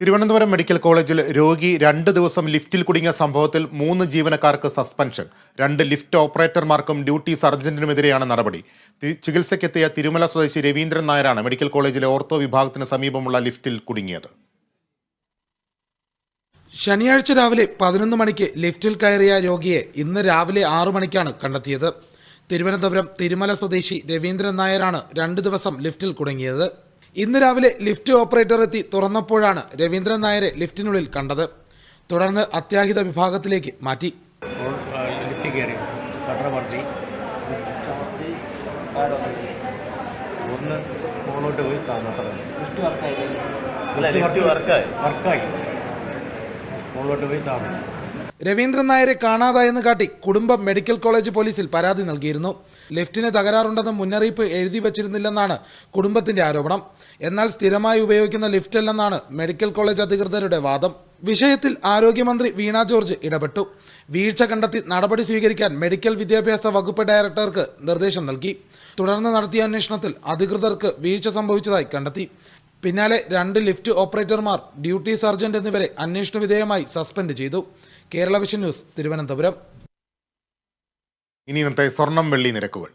Thiruvananthapuram medical കോളേജിൽ രോഗി രണ്ട് ദിവസം ലിഫ്റ്റിൽ കുടുങ്ങിയ സംഭവത്തിൽ മൂന്ന് ജീവനക്കാർക്ക് സസ്പെൻഷൻ. രണ്ട് ലിഫ്റ്റ് ഓപ്പറേറ്റർമാർക്കും ഡ്യൂട്ടി സർജന്റിനുമെതിരെയാണ് നടപടി. ചികിത്സയ്ക്കെത്തിയ തിരുമല സ്വദേശി രവീന്ദ്രൻ നായരാണ് മെഡിക്കൽ കോളേജിലെ ഓർത്തോ വിഭാഗത്തിന് സമീപമുള്ള ലിഫ്റ്റിൽ കുടുങ്ങിയത്. ശനിയാഴ്ച രാവിലെ പതിനൊന്ന് മണിക്ക് ലിഫ്റ്റിൽ കയറിയ രോഗിയെ ഇന്ന് രാവിലെ ആറു മണിക്കാണ് കണ്ടെത്തിയത്. തിരുവനന്തപുരം തിരുമല സ്വദേശി രവീന്ദ്രൻ നായരാണ് രണ്ട് ദിവസം ലിഫ്റ്റിൽ കുടുങ്ങിയത്. ഇന്ന് രാവിലെ ലിഫ്റ്റ് ഓപ്പറേറ്റർ എത്തി തുറന്നപ്പോഴാണ് രവീന്ദ്രൻ നായരെ ലിഫ്റ്റിനുള്ളിൽ കണ്ടത്. തുടർന്ന് അത്യാഹിത വിഭാഗത്തിലേക്ക് മാറ്റി. പാടോ ഒന്ന് പോയി താമസം ലിഫ്റ്റ് വർക്കായി വർക്കായി പോയി താന്നു രവീന്ദ്രൻ നായരെ കാണാതായെന്ന് കാട്ടി കുടുംബം മെഡിക്കൽ കോളേജ് പോലീസിൽ പരാതി നൽകിയിരുന്നു. ലിഫ്റ്റിന് തകരാറുണ്ടെന്ന് മുന്നറിയിപ്പ് എഴുതി വച്ചിരുന്നില്ലെന്നാണ് കുടുംബത്തിന്റെ ആരോപണം. എന്നാൽ സ്ഥിരമായി ഉപയോഗിക്കുന്ന ലിഫ്റ്റ് അല്ലെന്നാണ് മെഡിക്കൽ കോളേജ് അധികൃതരുടെ വാദം. വിഷയത്തിൽ ആരോഗ്യമന്ത്രി വീണ ജോർജ് ഇടപെട്ടു. വീഴ്ച കണ്ടെത്തി നടപടി സ്വീകരിക്കാൻ മെഡിക്കൽ വിദ്യാഭ്യാസ വകുപ്പ് ഡയറക്ടർക്ക് നിർദ്ദേശം നൽകി. തുടർന്ന് നടത്തിയ അന്വേഷണത്തിൽ അധികൃതർക്ക് വീഴ്ച സംഭവിച്ചതായി കണ്ടെത്തി. പിന്നാലെ രണ്ട് ലിഫ്റ്റ് ഓപ്പറേറ്റർമാർ ഡ്യൂട്ടി സർജന്റ് എന്നിവരെ അന്വേഷണ വിധേയമായി സസ്പെൻഡ് ചെയ്തു. Kerala vision news Thiruvananthapuram. ഇനി ഇന്നത്തെ സ്വർണം വെള്ളി നിരക്കുകൾ.